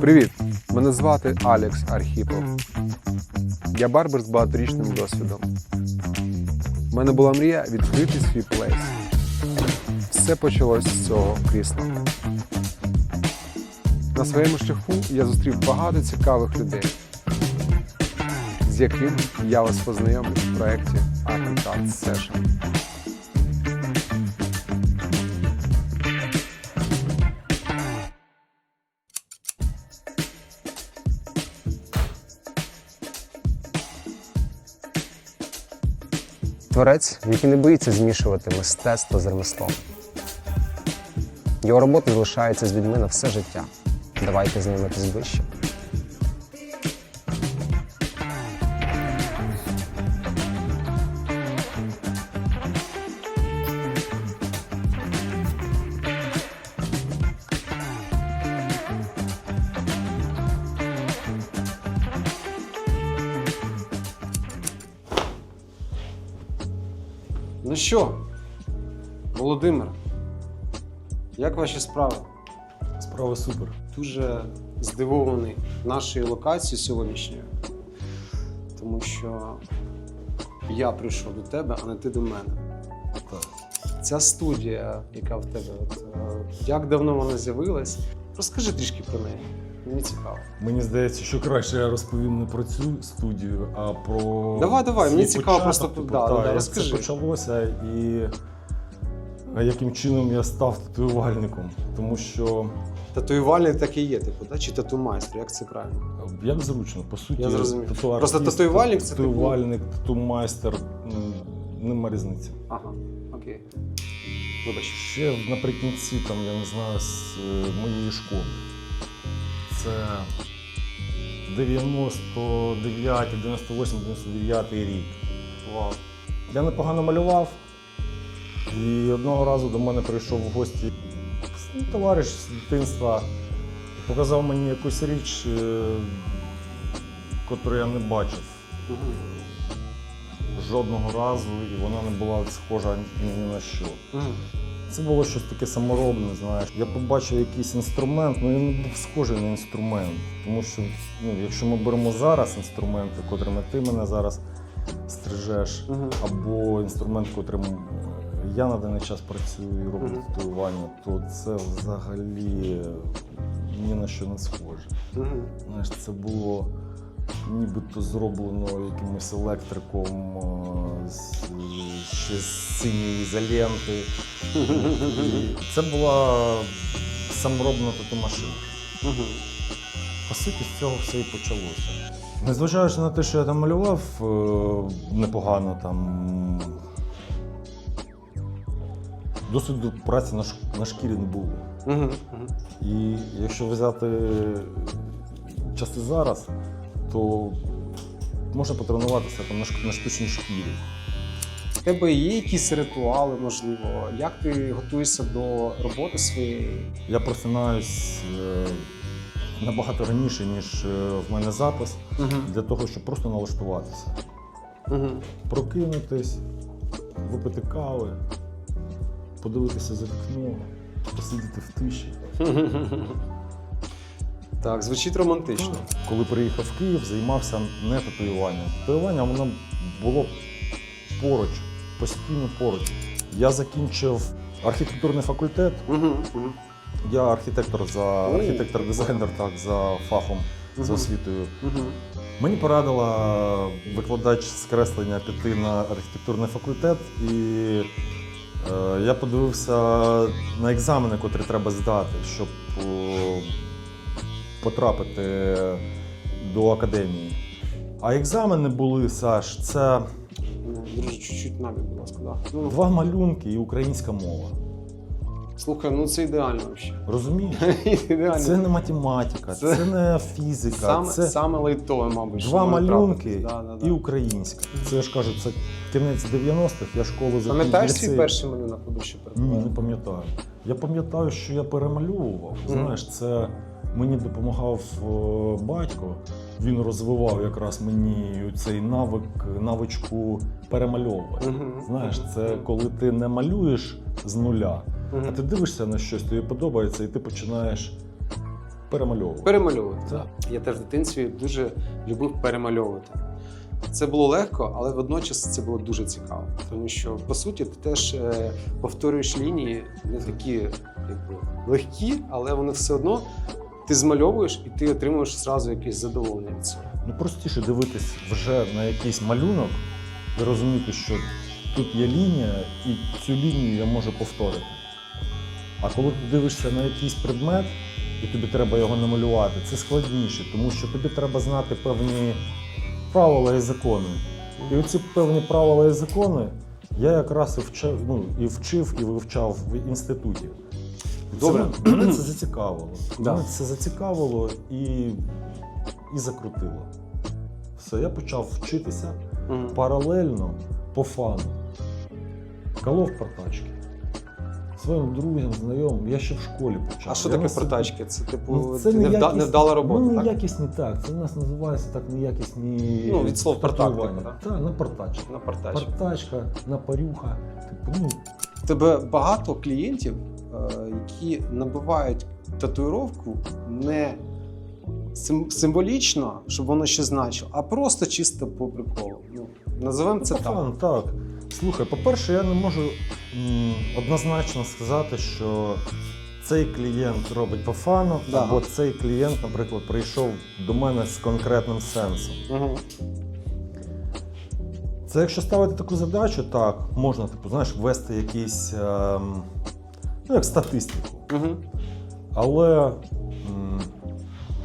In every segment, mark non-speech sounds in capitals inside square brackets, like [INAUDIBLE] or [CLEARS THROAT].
Привіт! Мене звати Алекс Архіпов. Я барбер з багаторічним досвідом. У мене була мрія відкрити свій плейс. Все почалось з цього крісла. На своєму шляху я зустрів багато цікавих людей, з якими я вас познайомлю в проєкті Attentat Session. Творець, який не боїться змішувати мистецтво з ремеслом. Його робота залишається з людьми на все життя. Давайте знайомитись ближче. Володимир, як ваші справи? Справа супер. Дуже здивований нашою локацією сьогоднішньою, тому що я прийшов до тебе, а не ти до мене. Так. Ця студія, яка в тебе, от, е, як давно вона з'явилась, розкажи трішки про неї. Мені цікаво. Мені здається, що краще я розповім не про цю студію, а про. Давай, давай, мені цікаво початок, просто, типу, да, да, як розкажи. це почалося і яким чином я став татуювальником. Тому що Татуювальник так і є, типу, да? чи тату-майстер, як це правильно? як зручно, по суті, Я зрозумів. тату-артист, Просто татуювальник це типу- татуювальник, тату-майстер, м, нема різниці. Ага, окей. Вибач. Ще наприкінці, там, я не знаю, з е, моєї школи. Це 99, 98, 99 рік. Вау. Я непогано малював. І одного разу до мене прийшов в гості товариш з дитинства, показав мені якусь річ, е, котру я не бачив жодного разу, і вона не була схожа ні на що. Це було щось таке саморобне, знаєш. Я побачив якийсь інструмент, ну він був схожий на інструмент. Тому що, ну, якщо ми беремо зараз інструменти, котрими ти мене зараз стрижеш, або інструмент, котрим е, я на даний час працюю і роблю Мгм. татуювання, то це взагалі ні на що не схоже. Угу. Знаєш, це було нібито зроблено якимось електриком е, з, ще з синьої ізоленти. І це була саморобна тату-машина. Угу. По суті, з цього все і почалося. Незважаючи на те, що я там малював е, непогано, там досвіду праці на, на шкірі не було. Угу. І якщо взяти часи зараз, то можна потренуватися там на, штучній шкірі. В тебе є якісь ритуали, можливо? Як ти готуєшся до роботи своєї? Я просинаюсь е, набагато раніше, ніж е, в мене запис, Угу. для того, щоб просто налаштуватися. Угу. Прокинутись, випити кави, подивитися за вікно, посидіти в тиші. [LAUGHS] Так, звучить романтично. Коли приїхав в Київ, займався не татуюванням. Татуювання воно було поруч, постійно поруч. Я закінчив архітектурний факультет. Я архітектор за архітектор-дизайнер, так, за фахом, за освітою. Мені порадила викладач з креслення піти на архітектурний факультет, і я подивився на екзамени, котрі треба здати, щоб потрапити до академії. А екзамени були, Саш, це Друзі, чуть-чуть набік, будь ласка, да. Ну, два малюнки і українська мова. Слухай, ну це ідеально взагалі. Розумієш? [LAUGHS] ідеально. Це не математика, Це- це не фізика, саме, це саме лайтове, мабуть. Два малюнки. Да, да, да. і українська. Це я ж кажу, це кінець 90-х, я школу закінчив. Пам'ятаєш свій перший малюнок, куди ще Ні, не пам'ятаю. Я пам'ятаю, що я перемальовував. Знаєш, це мені допомагав батько. Він розвивав якраз мені цей навик, навичку перемальовувати. Знаєш, це коли ти не малюєш з нуля, Мгм. а ти дивишся на щось, тобі подобається, і ти починаєш перемальовувати. Перемальовувати. Так. Я теж в дитинстві дуже любив перемальовувати. Це було легко, але водночас це було дуже цікаво. Тому що, по суті, ти теж е, повторюєш лінії не такі якби, легкі, але вони все одно ти змальовуєш і ти отримуєш зразу якесь задоволення від цього. Ну простіше дивитись вже на якийсь малюнок і розуміти, що тут є лінія, і цю лінію я можу повторити. А коли ти дивишся на якийсь предмет, і тобі треба його намалювати, це складніше, тому що тобі треба знати певні правила і закони. І оці певні правила і закони я якраз і вчив, ну, і вчив і вивчав в інституті. Добре. Це, мене це зацікавило. [CLEARS THROAT] Да. Мене це зацікавило і, і закрутило. Все, я почав вчитися Мгм. паралельно по фану. Колов протачки. Своїм друзям, знайомим, я ще в школі почав. А що Я таке протачки? Це типу Ну, це невда- неякісні- невдала робота. Ну, так? неякісні так. Це у нас називається так неякісні. Ну, від слов партак, татуювання. типу, Так, на партачка. На портачки. Партачка, на парюха. Типу, ну, тебе багато клієнтів, е, які набивають татуїровку не сим- символічно, щоб воно ще значило, а просто чисто по приколу. Ну, називаємо це по так. так. Слухай, по-перше, я не можу м, однозначно сказати, що цей клієнт робить по фану, Да. або цей клієнт, наприклад, прийшов до мене з конкретним сенсом. Угу. Це якщо ставити таку задачу, так, можна, типу, знаєш, ввести якийсь, ем, ну, як статистику. Угу. Але м,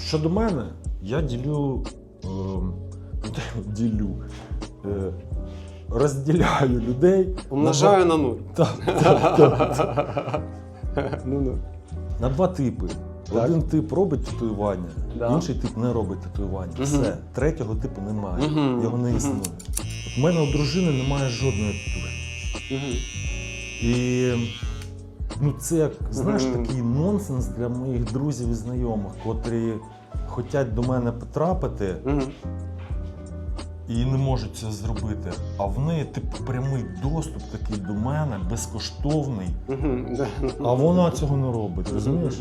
щодо мене, я ділю, ем, [LAUGHS] ділю, е, розділяю людей Умножаю на нуль. на, [LAUGHS] два- так, так, так, Ну, ну. на два типи. Так. Один тип робить татуювання, Да. інший тип не робить татуювання. Мгм. Все, третього типу немає. Мгм. Його не існує. У мене у дружини немає жодної татуї. Угу. І ну, це як знаєш такий нонсенс для моїх друзів і знайомих, котрі хочуть до мене потрапити Угу. І не можуть це зробити. А в неї типу прямий доступ такий до мене, безкоштовний. А вона цього не робить, розумієш?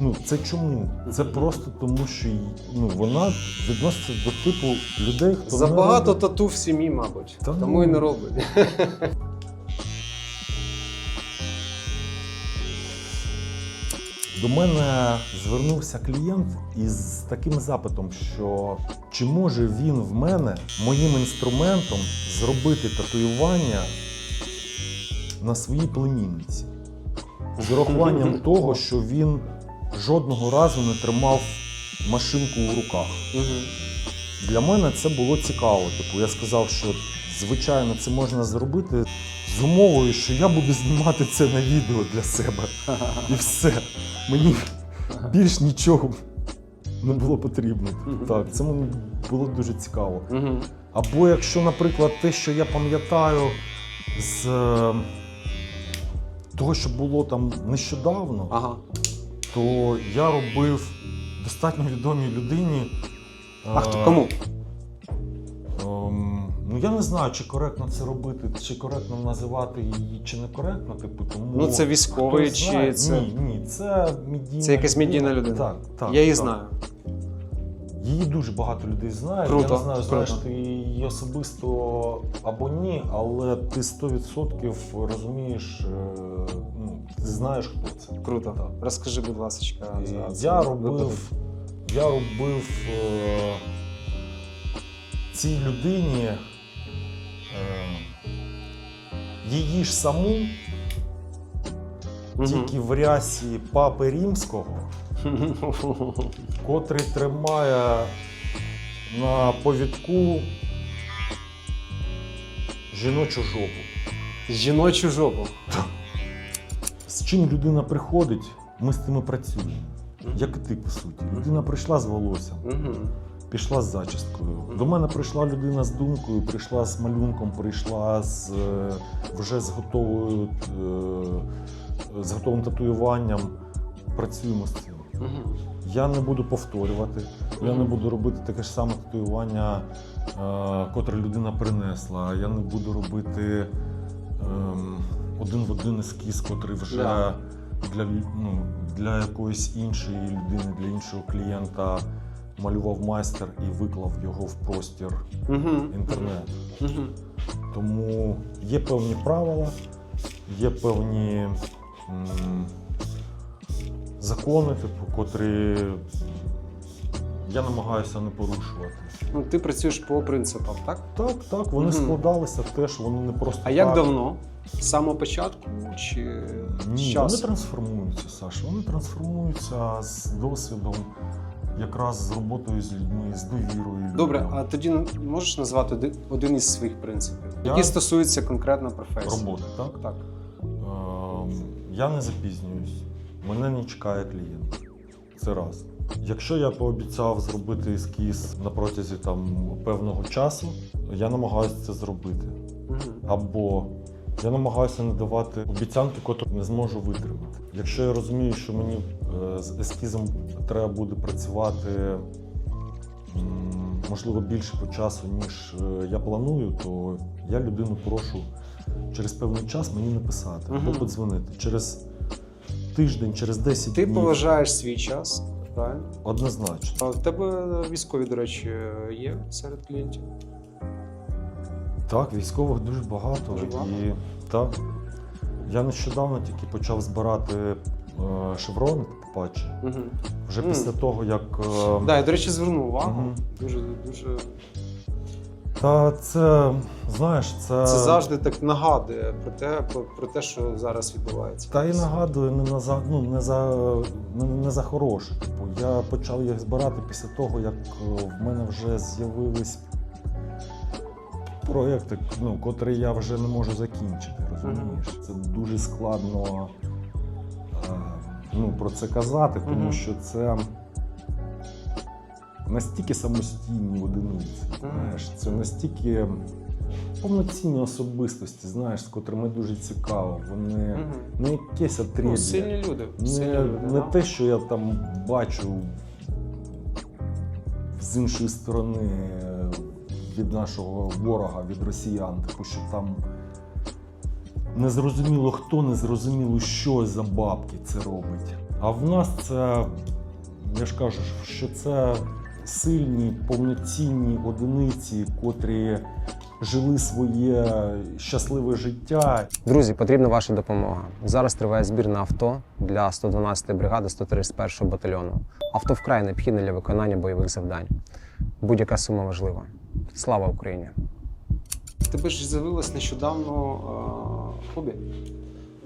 Ну це чому? Це просто тому, що ну, вона відноситься до типу людей, хто не Забагато робить. тату в сім'ї, мабуть. Та Тому ну. і не робить. До мене звернувся клієнт із таким запитом, що чи може він в мене моїм інструментом зробити татуювання на своїй племінниці. З урахуванням [LAUGHS] того, що він жодного разу не тримав машинку у руках. Для мене це було цікаво. Типу, я сказав, що звичайно це можна зробити з умовою, що я буду знімати це на відео для себе. І все. Мені більш нічого не було потрібно. Так, це мені було дуже цікаво. Або якщо, наприклад, те, що я пам'ятаю з е, того, що було там нещодавно, Ага. то я робив достатньо відомій людині. А е, хто кому? Ем, ну я не знаю, чи коректно це робити, чи коректно називати її, чи не коректно, типу, тому. Ну, це військовий знає. чи це. Ні, ні, це медійна. Це якась медійна людина. Так, так. Я її так. знаю. Її дуже багато людей знає. Круто, я не знаю, знаєш круто. ти її особисто або ні, але ти 100% розумієш, е, ну, ти знаєш, хто це. Круто. Так. Розкажи, будь ласка, за цей я випадок. Я робив е, цій людині е, її ж саму, Мгм. тільки в рясі папи римського, котрий тримає на повідку жіночу жопу. Жіночу жопу. З чим людина приходить, ми з тим працюємо. Як і ти, по суті. Людина прийшла з волоссям. Пішла з зачісткою. До мене прийшла людина з думкою, прийшла з малюнком, прийшла з е, вже з готовою е, з готовим татуюванням. Працюємо з цим. Я не буду повторювати, я не буду робити таке ж саме татуювання, е, котре людина принесла. Я не буду робити ем, один в один ескіз, котрий вже. Для, ну, для якоїсь іншої людини, для іншого клієнта малював майстер і виклав його в простір інтернету. Тому є певні правила, є певні м, закони, типу, котрі я намагаюся не порушувати. Ну, ти працюєш по принципам, так? Так, так, вони складалися теж, вони не просто. А як давно? З самого початку чи з Ні, часу? вони трансформуються, Саш. Вони трансформуються з досвідом, якраз з роботою з людьми, з довірою. Добре, людям. а тоді можеш назвати один- один із своїх принципів, Я- які стосуються конкретно професії? роботи, так? Так. Ем, Я не запізнююсь, мене не чекає клієнт. Це раз. Якщо я пообіцяв зробити ескіз на протязі там певного часу, я намагаюся це зробити. Угу. Або я намагаюся не давати обіцянки, котрі не зможу витримати. Якщо я розумію, що мені е, з ескізом треба буде працювати можливо більше по часу, ніж е, я планую, то я людину прошу через певний час мені написати або Мгм. подзвонити. Через тиждень, через 10 Ти днів. поважаєш свій час, правильно? Однозначно. А в тебе військові, до речі, є серед клієнтів? Так, військових дуже багато. Дуже багато? І так. Я нещодавно тільки почав збирати е, шеврони патчі. Угу. Вже Мгм. після того, як. е, Да, я, до речі, звернув увагу. Мгм. Дуже, дуже. Та це, знаєш, це. Це завжди так нагадує про те, про, про те, що зараз відбувається. Та і нагадує не, на за, ну, не, за, не, не за хороше. Типу, я почав їх збирати після того, як е, в мене вже з'явились проєкти, ну, котрі я вже не можу закінчити. Розумієш? Це дуже складно ну, про це казати, тому що це настільки самостійні одиниці. Знаєш, це настільки повноцінні особистості, знаєш, з котрими дуже цікаво. Вони не якесь Ну, отрєддя. сильні люди. сильні Не, люди, не те, що я там бачу з іншої сторони від нашого ворога, від росіян, типу, що там незрозуміло хто, незрозуміло що за бабки це робить. А в нас це, я ж кажу, що це сильні, повноцінні одиниці, котрі жили своє щасливе життя Друзі, потрібна ваша допомога. Зараз триває збір на авто для 112-ї бригади 131-го батальйону. Авто вкрай необхідне для виконання бойових завдань. Будь-яка сума важлива. Слава Україні! Тебе ж з'явилось нещодавно е, хобі.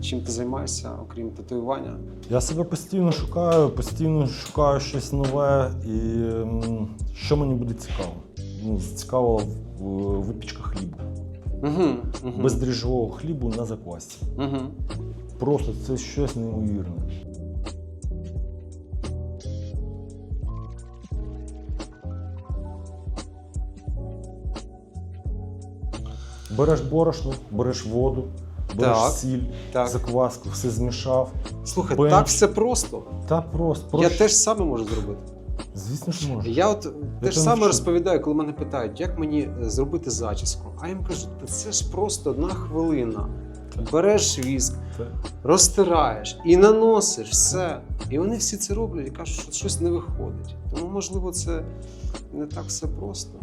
Чим ти займаєшся, окрім татуювання? Я себе постійно шукаю, постійно шукаю щось нове, і м, що мені буде цікаво. Ну, цікаво в- випічка хлібу. Угу, угу. Бездріжджового хлібу на заквасці. Угу. Просто це щось неймовірне. Береш борошно, береш воду, береш Так, сіль, Так. закваску, все змішав. Слухай, Бенч. так все просто. Та просто. Я прош- теж саме можу зробити. Звісно ж можу. Я от те ж саме що? розповідаю, коли мене питають, як мені е, зробити зачіску. А я їм кажу, це ж просто одна хвилина. Береш віск, розтираєш і наносиш все. І вони всі це роблять і кажуть, що щось не виходить. Тому, можливо, це не так все просто.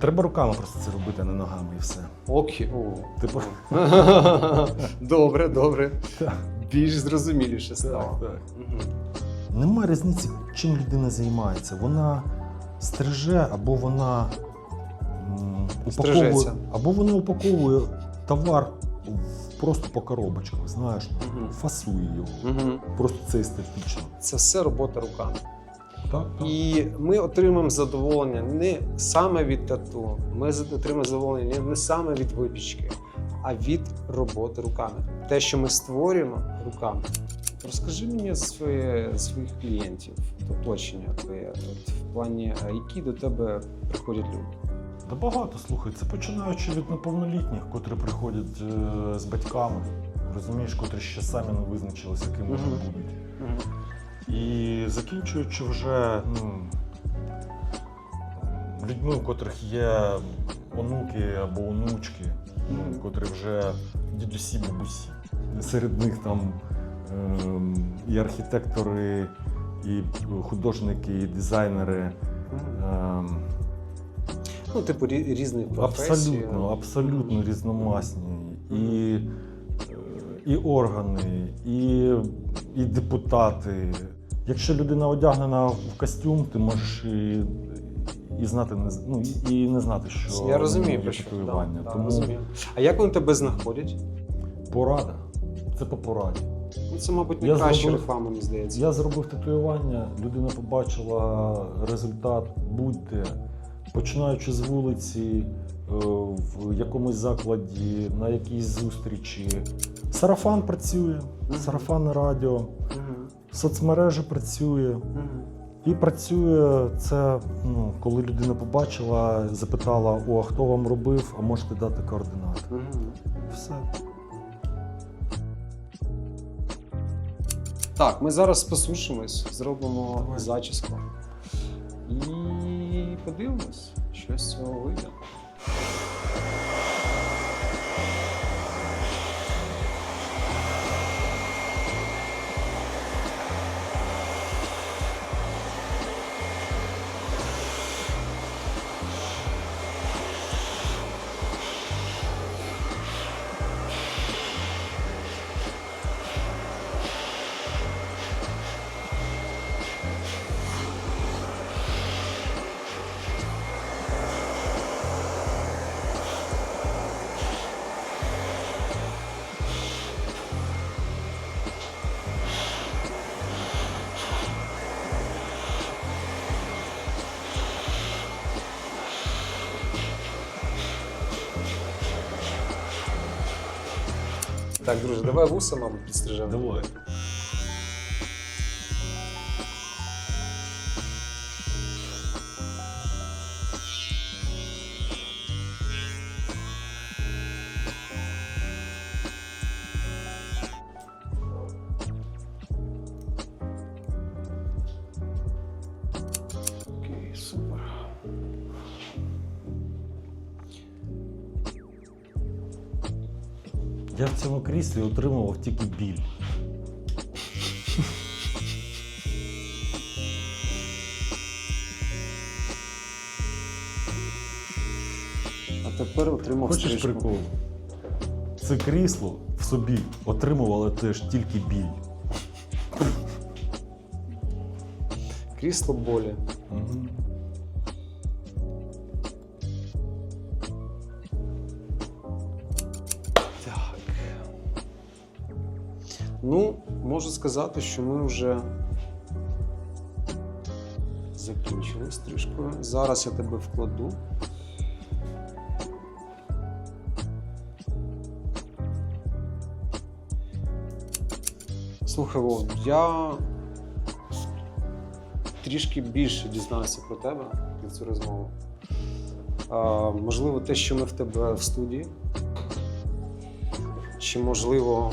Треба руками просто це робити, а не ногами і все. Окей. О. Типу, [LAUGHS] Добре, добре. Так. Більш зрозуміліше стало. так, так. Мгм. Немає різниці, чим людина займається. Вона стриже або вона м, упаковує, Стрижеться. або вона упаковує товар просто по коробочках, знаєш, Мгм. фасує його. Мгм. Просто це естетично. Це все робота руками. Так, так. І ми отримаємо задоволення не саме від тату, ми отримаємо задоволення не саме від випічки, а від роботи руками. Те, що ми створюємо руками. Розкажи мені своє, своїх клієнтів, оточення твоє, от, в плані, які до тебе приходять люди. Та багато слухай, це починаючи від неповнолітніх, котрі приходять е, з батьками, розумієш, котрі ще самі не визначилися, якими вони Мгм. будуть. І закінчуючи вже ну, людьми, у котрих є онуки або онучки, ну, Мгм. котрі вже дідусі, бабусі. Серед них там ем, і архітектори, і художники, і дизайнери. Ем, Ну, типу, рі- різних професій. Абсолютно, абсолютно різномасні. І, і органи, і, і депутати. Якщо людина одягнена в костюм, ти можеш і, і знати не ну, і, не знати, що Я розумію, про що. Да, да, Тому розумію. А як вони тебе знаходять? порада. Це по пораді. Ну, це, мабуть, найкраща реклама, мені здається. Я зробив татуювання, людина побачила результат, будь-де, починаючи з вулиці, е, в якомусь закладі, на якійсь зустрічі. Сарафан працює, Мгм. сарафанне радіо, соцмережі працює. І працює це, ну, коли людина побачила, запитала: о, а хто вам робив, а можете дати координати. Все. Так, ми зараз посушимось, зробимо зачіску. І подивимось, що з цього вийде. Так, друже, давай вуса, мабуть, підстрижемо. Давай. Я в цьому кріслі отримував тільки біль. А тепер отримав Хочеш стрижку. прикол? Це крісло в собі отримувало теж тільки біль. Крісло болі. Так. Ну, можу сказати, що ми вже закінчили стрижкою. Зараз я тебе вкладу. Слухай, Вов, я трішки більше дізнався про тебе під цю розмову. А, можливо, те, що ми в тебе в студії. Чи можливо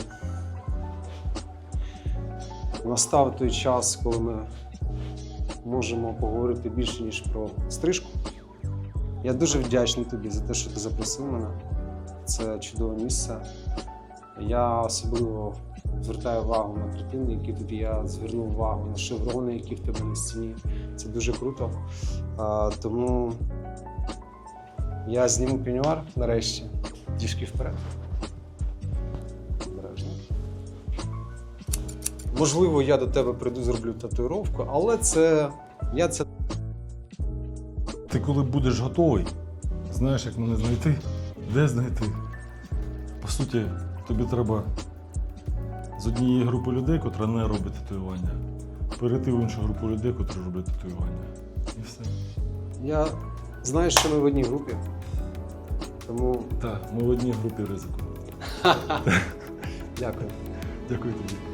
настав той час, коли ми можемо поговорити більше, ніж про стрижку. Я дуже вдячний тобі за те, що ти запросив мене. Це чудове місце. Я особливо звертаю увагу на картини, які є. Я звернув увагу на шеврони, які в тебе на стіні. Це дуже круто. А, тому я зніму пенюар нарешті. Трішки вперед. Можливо, я до тебе прийду, зроблю татуїровку, але це. Я це Ти коли будеш готовий, знаєш, як мене знайти? Де знайти? По суті, тобі треба з однієї групи людей, котра не робить татуювання, перейти в іншу групу людей, котрі роблять татуювання. І все. Я знаю, що ми в одній групі. Тому Так, ми в одній групі ризику. дякую. Дякую тобі.